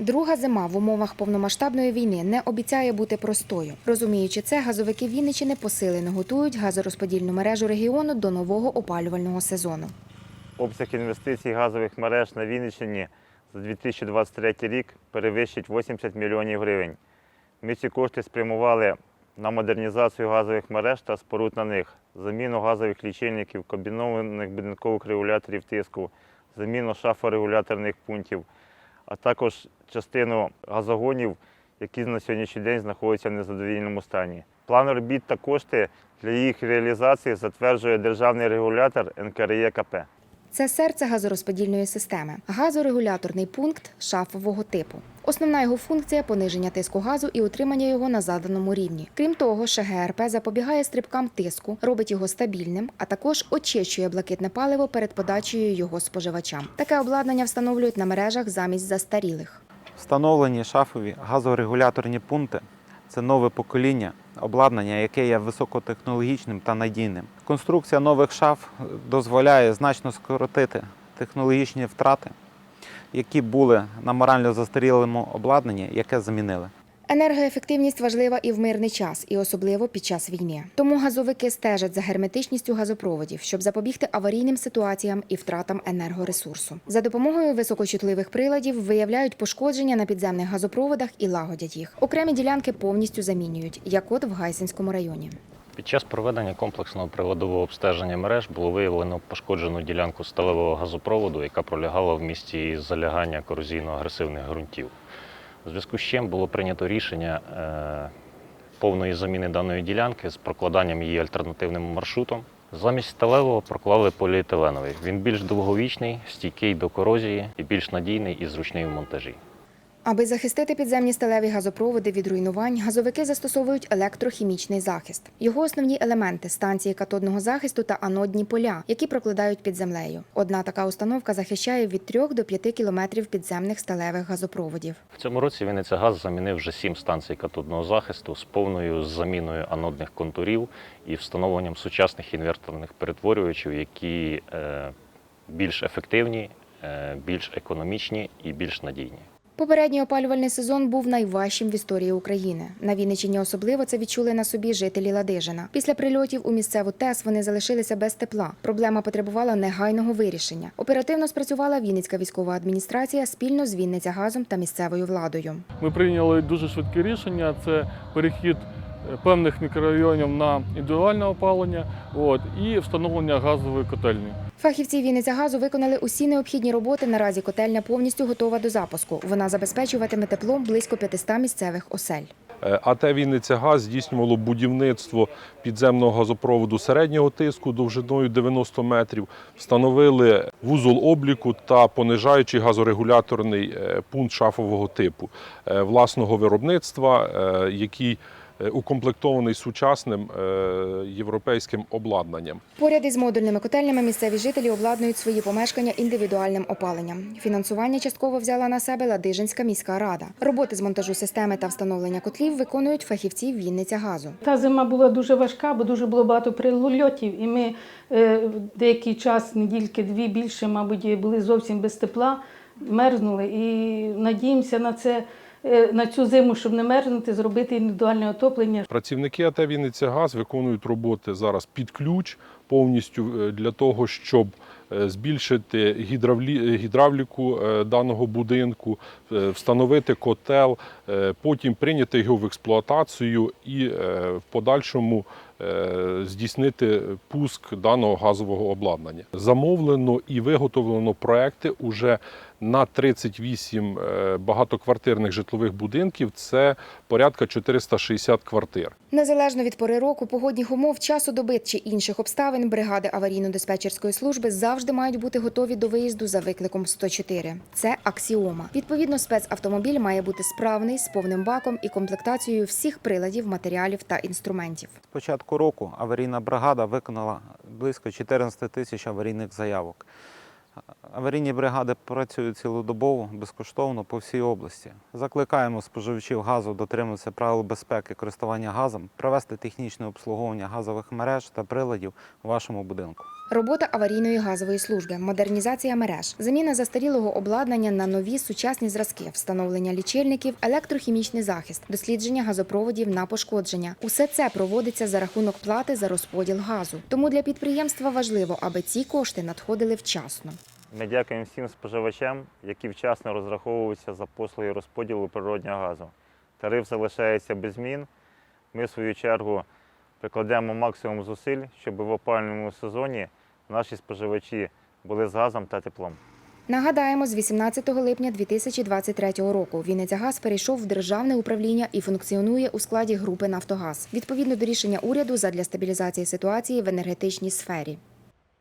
Друга зима в умовах повномасштабної війни не обіцяє бути простою. Розуміючи це, газовики Вінничини посилено готують газорозподільну мережу регіону до нового опалювального сезону. Обсяг інвестицій газових мереж на Вінниччині за 2023 рік перевищить 80 мільйонів гривень. Ми ці кошти спрямували на модернізацію газових мереж та споруд на них, заміну газових лічильників, комбінованих будинкових регуляторів тиску, заміну шафорегуляторних пунктів, а також частину газогонів, які на сьогоднішній день знаходяться в незадовільному стані. План робіт та кошти для їх реалізації затверджує державний регулятор НКРЕКП. Це серце газорозподільної системи, газорегуляторний пункт шафового типу. Основна його функція пониження тиску газу і утримання його на заданому рівні. Крім того, ШГРП запобігає стрибкам тиску, робить його стабільним, а також очищує блакитне паливо перед подачею його споживачам. Таке обладнання встановлюють на мережах замість застарілих. Встановлені шафові газорегуляторні пункти це нове покоління обладнання, яке є високотехнологічним та надійним. Конструкція нових шаф дозволяє значно скоротити технологічні втрати, які були на морально застарілому обладнанні, яке замінили. Енергоефективність важлива і в мирний час, і особливо під час війни. Тому газовики стежать за герметичністю газопроводів, щоб запобігти аварійним ситуаціям і втратам енергоресурсу. За допомогою високочутливих приладів виявляють пошкодження на підземних газопроводах і лагодять їх. Окремі ділянки повністю замінюють, як от в Гайсинському районі. Під час проведення комплексного приладового обстеження мереж було виявлено пошкоджену ділянку сталевого газопроводу, яка пролягала в місті залягання корозійно-агресивних ґрунтів. У зв'язку з чим було прийнято рішення е, повної заміни даної ділянки з прокладанням її альтернативним маршрутом. Замість сталевого проклали поліетиленовий. Він більш довговічний, стійкий до корозії і більш надійний і зручний в монтажі. Аби захистити підземні сталеві газопроводи від руйнувань, газовики застосовують електрохімічний захист. Його основні елементи станції катодного захисту та анодні поля, які прокладають під землею. Одна така установка захищає від 3 до 5 кілометрів підземних сталевих газопроводів. В цьому році Вінниця Газ замінив вже сім станцій катодного захисту з повною заміною анодних контурів і встановленням сучасних інверторних перетворювачів, які е, більш ефективні, е, більш економічні і більш надійні. Попередній опалювальний сезон був найважчим в історії України. На Вінниччині особливо це відчули на собі жителі Ладижина. Після прильотів у місцеву ТЕС вони залишилися без тепла. Проблема потребувала негайного вирішення. Оперативно спрацювала Вінницька військова адміністрація спільно з Вінниця газом та місцевою владою. Ми прийняли дуже швидке рішення. Це перехід е, певних мікрорайонів на індивідуальне опалення от, і встановлення газової котельні. Фахівці Вінниця газу виконали усі необхідні роботи. Наразі котельня повністю готова до запуску. Вона забезпечуватиме теплом близько 500 місцевих осель. Е, АТ «Вінниця Газ» здійснювало будівництво підземного газопроводу середнього тиску довжиною 90 метрів, встановили вузол обліку та понижаючий газорегуляторний е, пункт шафового типу е, власного виробництва, який укомплектований сучасним е, європейським обладнанням. Поряд із модульними котельнями місцеві жителі обладнують свої помешкання індивідуальним опаленням. Фінансування частково взяла на себе Ладижинська міська рада. Роботи з монтажу системи та встановлення котлів виконують фахівці Вінниця газу. Та зима була дуже важка, бо дуже було багато прильотів, і ми е, деякий час, недільки дві більше, мабуть, були зовсім без тепла, мерзнули. І надіємося на це, е, на цю зиму, щоб не мерзнути, зробити індивідуальне отоплення. Працівники АТ «Вінниця Газ» виконують роботи зараз під ключ повністю е, для того, щоб е, збільшити гідравліку е, даного будинку, встановити котел, потім прийняти його в експлуатацію і в подальшому здійснити пуск даного газового обладнання. Замовлено і виготовлено проекти уже на 38 е, багатоквартирних житлових будинків. Це порядка 460 квартир. Незалежно від пори року, погодних умов, часу доби чи інших обставин, бригади аварійно-диспетчерської служби завжди мають бути готові до виїзду за викликом 104. Це аксіома. Відповідно, спецавтомобіль має бути справний з повним баком і комплектацією всіх приладів, матеріалів та інструментів. З початку року аварійна бригада виконала близько 14 тисяч аварійних заявок. Аварійні бригади працюють цілодобово, безкоштовно по всій області. Закликаємо споживачів газу дотримуватися правил безпеки користування газом, провести технічне обслуговування газових мереж та приладів у вашому будинку. Робота аварійної газової служби, модернізація мереж, заміна застарілого обладнання на нові сучасні зразки, встановлення лічильників, електрохімічний захист, дослідження газопроводів на пошкодження. Усе це проводиться за рахунок плати за розподіл газу. Тому для підприємства важливо, аби ці кошти надходили вчасно. Ми дякуємо всім споживачам, які вчасно розраховуються за послуги розподілу природнього газу. Тариф залишається без змін. Ми, в свою чергу, прикладемо максимум зусиль, щоб в опалювальному сезоні наші споживачі були з газом та теплом. Нагадаємо, з 18 липня 2023 року Вінницягаз перейшов в державне управління і функціонує у складі групи Нафтогаз відповідно до рішення уряду задля стабілізації ситуації в енергетичній сфері.